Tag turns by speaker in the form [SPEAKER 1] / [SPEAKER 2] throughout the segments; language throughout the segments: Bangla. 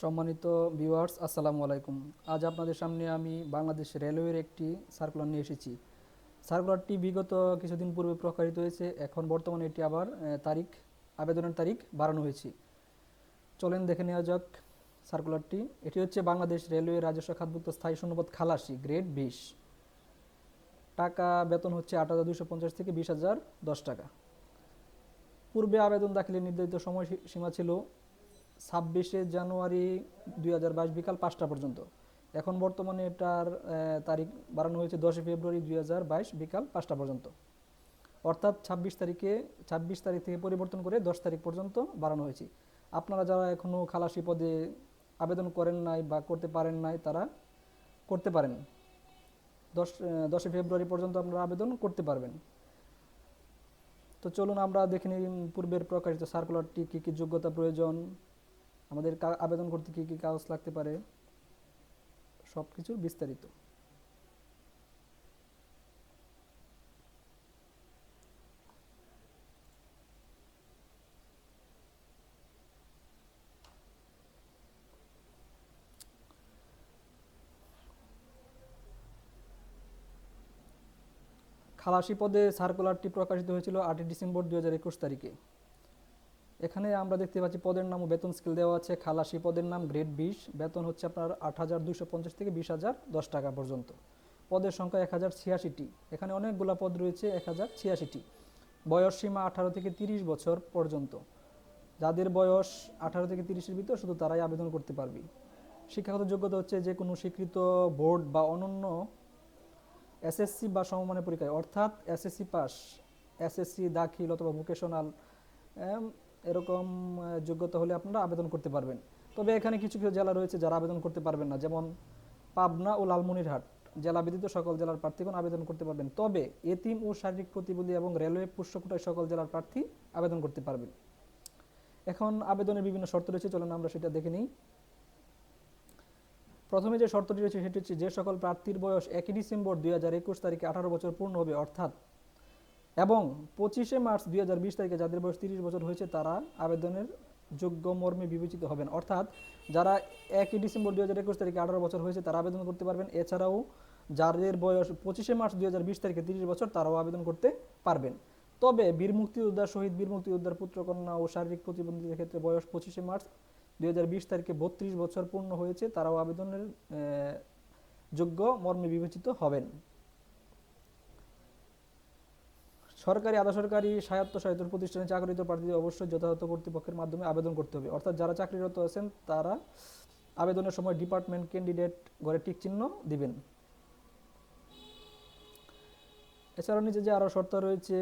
[SPEAKER 1] সম্মানিত ভিউয়ার্স আসসালামু আলাইকুম। আজ আপনাদের সামনে আমি বাংলাদেশ রেলওয়ের একটি সার্কুলার নিয়ে এসেছি। সার্কুলারটি বিগত কিছুদিন পূর্বে প্রকাশিত হয়েছে, এখন বর্তমানে এটি আবার তারিখ, আবেদনের তারিখ বাড়ানো হয়েছে। চলেন দেখে নেওয়া যাক সার্কুলারটি এটি হচ্ছে বাংলাদেশ রেলওয়ে রাজস্ব খাতভুক্ত স্থায়ী শূন্যপদ খালাসি গ্রেড বিশ। টাকা বেতন হচ্ছে আট হাজার দুশো পঞ্চাশ থেকে বিশ হাজার দশ টাকা। পূর্বে আবেদন দাখিলের নির্ধারিত সময় সীমা ছিল ছাব্বিশে জানুয়ারি দুই হাজার বাইশ বিকাল পাঁচটা পর্যন্ত। এখন বর্তমানে এটার তারিখ বাড়ানো হয়েছে দশই ফেব্রুয়ারি দুই হাজার বাইশ বিকাল পাঁচটা পর্যন্ত। অর্থাৎ ছাব্বিশ তারিখে, ছাব্বিশ তারিখ থেকে পরিবর্তন করে দশ তারিখ পর্যন্ত বাড়ানো হয়েছে। আপনারা যারা এখনও খালাসি পদে আবেদন করেন নাই বা করতে পারেন নাই, তারা করতে পারেন। দশ দশই ফেব্রুয়ারি পর্যন্ত আপনারা আবেদন করতে পারবেন। তো চলুন আমরা দেখে নিই পূর্বের প্রকাশিত সার্কুলারটি কী কী যোগ্যতা প্রয়োজন আমাদের আবেদন করতে কী কী কাগজ লাগতে পারে? সব কিছু বিস্তারিত। খালাসি পদে সার্কুলারটি প্রকাশিত হয়েছিল আটই ডিসেম্বর দু হাজার একুশ তারিখে। এখানে আমরা দেখতে পাচ্ছি পদের নাম ও বেতন স্কেল দেওয়া আছে, খালাসি পদের নাম গ্রেড বিশ, বেতন হচ্ছে আপনার আট হাজার দুশো পঞ্চাশ থেকে বিশ হাজার দশ টাকা পর্যন্ত। পদের সংখ্যা এক হাজার ছিয়াশিটি, এখানে অনেকগুলো পদ রয়েছে এক হাজার ছিয়াশিটি। বয়স সীমা আঠারো থেকে তিরিশ বছর পর্যন্ত। যাদের বয়স আঠারো থেকে তিরিশের ভিতর, শুধু তারাই আবেদন করতে পারবে। শিক্ষাগত যোগ্যতা হচ্ছে যে কোনো স্বীকৃত বোর্ড বা অনন্য এসএসসি বা সমমানের পরীক্ষায়, অর্থাৎ এসএসসি পাস, এসএসসি, দাখিল অথবা ভোকেশনাল এরকম যোগ্যতা হলে আপনারা আবেদন করতে পারবেন। তবে এখানে কিছু কিছু জেলা রয়েছে যারা আবেদন করতে পারবেন না, যেমন পাবনা ও লালমনিরহাট। জেলা ব্যতীত সকল জেলার প্রার্থীগণ আবেদন করতে পারবেন। তবে এতিম ও শারীরিক প্রতিবন্ধী এবং রেলওয়ে পুষ্যকোটায় সকল জেলার প্রার্থী আবেদন করতে পারবেন। এখন আবেদনের বিভিন্ন শর্ত রয়েছে, চলুন আমরা সেটা দেখে নিই। প্রথমে যে শর্তটি রয়েছে, সেটি হচ্ছে যে সকল প্রার্থীর বয়স একই ডিসেম্বর দুই হাজার একুশ তারিখে আঠারো বছর পূর্ণ হবে, অর্থাৎ এবং পঁচিশে মার্চ দুই হাজার বিশ তারিখে যাদের বয়স তিরিশ বছর হয়েছে, তারা আবেদনের যোগ্য মর্মে বিবেচিত হবেন। অর্থাৎ যারা একই ডিসেম্বর দুই হাজার একুশ তারিখে আঠারো বছর হয়েছে, তারা আবেদন করতে পারবেন। এছাড়াও যাদের বয়স পঁচিশে মার্চ দুই হাজার বিশ তারিখে তিরিশ বছর, তারাও আবেদন করতে পারবেন। তবে বীর মুক্তিযোদ্ধা শহীদ বীর মুক্তিযোদ্ধার পুত্রকন্যা ও শারীরিক প্রতিবন্ধীদের ক্ষেত্রে বয়স পঁচিশে মার্চ দুই হাজার বিশ তারিখে বত্রিশ বছর পূর্ণ হয়েছে, তারাও আবেদনের যোগ্য মর্মে বিবেচিত হবেন। সরকারি, আধা সরকারি, স্বায়ত্তশাসিত প্রতিষ্ঠানে চাকরিত প্রার্থীদের অবশ্যই যথাযথ কর্তৃপক্ষের মাধ্যমে আবেদন করতে হবে। অর্থাৎ যারা চাকরিরত আছেন, তারা আবেদনের সময় ডিপার্টমেন্ট ক্যান্ডিডেট ঘরে টিক চিহ্ন দিবেন। এছাড়াও নিচে যে আরও শর্ত রয়েছে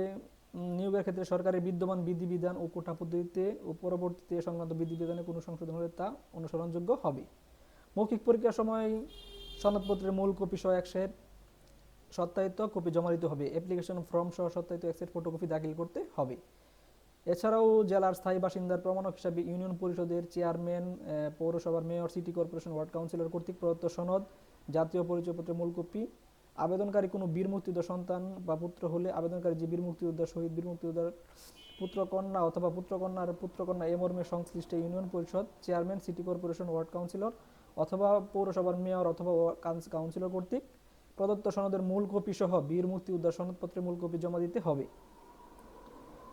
[SPEAKER 1] নিয়োগের ক্ষেত্রে সরকারের বিদ্যমান বিধিবিধান ও কোটা পদ্ধতিতে ও পরবর্তীতে সংক্রান্ত বিধিবিধানে কোনো সংশোধন হলে তা অনুসরণযোগ্য হবে। মৌখিক পরীক্ষার সময় সনদপত্রের মূল কপি সহ এক সেট সত্যায়িত কপি জমা দিতে হবে। অ্যাপ্লিকেশন ফর্ম সহ সত্যায়িত এক সেট ফটোকপি দাখিল করতে হবে। এছাড়াও জেলার স্থায়ী বাসিন্দার প্রমাণক হিসাবে ইউনিয়ন পরিষদের চেয়ারম্যান পৌরসভার mayor city corporation ward councillor কর্তৃক প্রদত্ত সনদ, জাতীয় পরিচয়পত্রের মূল কপি আবেদনকারী কোনো বীর মুক্তিযোদ্ধা সন্তান বা পুত্র হলে আবেদনকারী যে বীর মুক্তিযোদ্ধা শহীদ, বীর মুক্তিযোদ্ধার পুত্রকন্যা অথবা পুত্রকন্যার পুত্রকন্যা এ মর্মে সংশ্লিষ্ট ইউনিয়ন পরিষদ chairman city corporation ward councillor অথবা পৌরসভার মেয়র অথবা কাউন্সিলর কর্তৃক প্রদত্ত সনদের মূল কপি সহ বীর মুক্তিযোদ্ধার সনদপত্রের মূল কপি জমা দিতে হবে।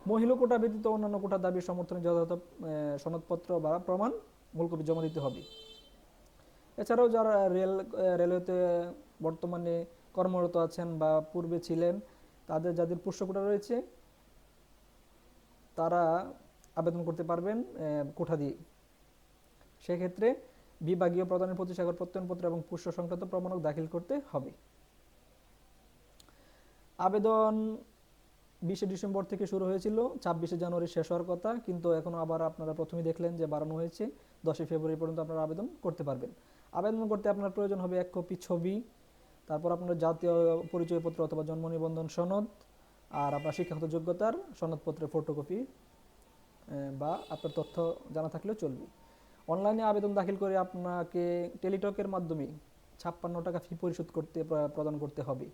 [SPEAKER 1] মহিলা কোটা ব্যতীত অন্যান্য কোটা দাবির সমর্থনে যথাযথ সনদপত্র বা প্রমাণ মূল কপি জমা দিতে হবে। এছাড়াও যারা রেল রেলওয়েতে বর্তমানে কর্মরত আছেন বা পূর্বে ছিলেন, তাদের যাদের পুষ্যকোটা রয়েছে, তারা আবেদন করতে পারবেন কোঠা দিয়ে। সেক্ষেত্রে বিভাগীয় প্রদানের প্রতিসাগর প্রত্যয়নপত্র এবং পুষ্য সংক্রান্ত প্রমাণক দাখিল করতে হবে। আবেদন বিশে ডিসেম্বর থেকে শুরু হয়েছিল, ছাব্বিশে জানুয়ারি শেষ হওয়ার কথা, কিন্তু এখনও আবার আপনারা প্রথমেই দেখলেন যে বাড়ানো হয়েছে। দশই ফেব্রুয়ারি পর্যন্ত আপনারা আবেদন করতে পারবেন। আবেদন করতে আপনার প্রয়োজন হবে এক কপি ছবি, তারপর আপনার জাতীয় পরিচয়পত্র অথবা জন্ম নিবন্ধন সনদ, আর আপনার শিক্ষাগত যোগ্যতার সনদপত্রের ফটোকপি বা আপনার তথ্য জানা থাকলেও চলবে। অনলাইনে আবেদন দাখিল করে আপনাকে টেলিটকের মাধ্যমে ছাপ্পান্ন টাকা ফি পরিশোধ করতে প্রদান করতে হবে।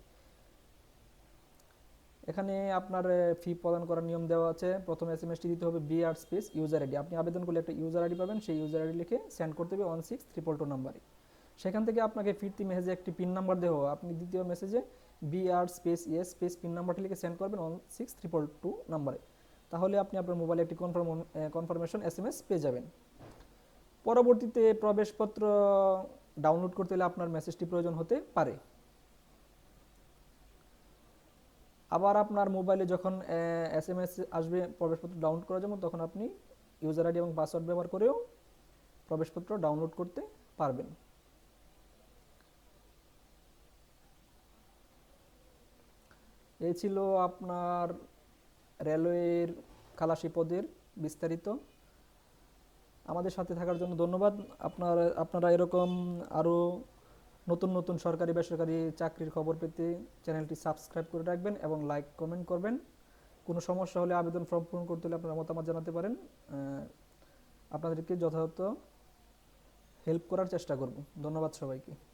[SPEAKER 1] এখানে আপনার ফি প্রদান করার নিয়ম দেওয়া আছে। প্রথম এস এম এসটি দিতে হবে B R space user ID আপনি আবেদন করলে একটা ইউজার আইডি পাবেন। সেই ইউজার আইডি লিখে সেন্ড করতে হবে ওয়ান সিক্স ট্রিপল টু নাম্বারে সেখান থেকে আপনাকে ফিরতি মেসেজে একটি পিন নাম্বার দেওয়া। আপনি দ্বিতীয় মেসেজে B R space ES space PIN নাম্বারটি লিখে সেন্ড করবেন ওয়ান সিক্স ট্রিপল টু নাম্বারে তাহলে আপনি আপনার মোবাইলে একটি confirm confirmation S M S পেয়ে যাবেন। পরবর্তীতে প্রবেশপত্র ডাউনলোড করতে হলে আপনার মেসেজটি প্রয়োজন হতে পারে। আবার আপনার মোবাইলে যখন এস এম এস আসবে, প্রবেশপত্র ডাউনলোড করার জন্য, তখন আপনি ইউজার আইডি এবং পাসওয়ার্ড ব্যবহার করেও প্রবেশপত্র ডাউনলোড করতে পারবেন। এই ছিল আপনার রেলওয়ের খালাসি পদের বিস্তারিত। আমাদের সাথে থাকার জন্য ধন্যবাদ। আপনার, আপনারা এরকম আরও নতুন নতুন সরকারি বেসরকারি চাকরির খবর পেতে চ্যানেলটি সাবস্ক্রাইব করে রাখবেন এবং লাইক, কমেন্ট করবেন। কোনো সমস্যা হলে আবেদন ফর্ম পূরণ করতে হলে আপনারা মতামত জানাতে পারেন। আপনাদেরকে যথাযথ হেল্প করার চেষ্টা করব। ধন্যবাদ সবাইকে।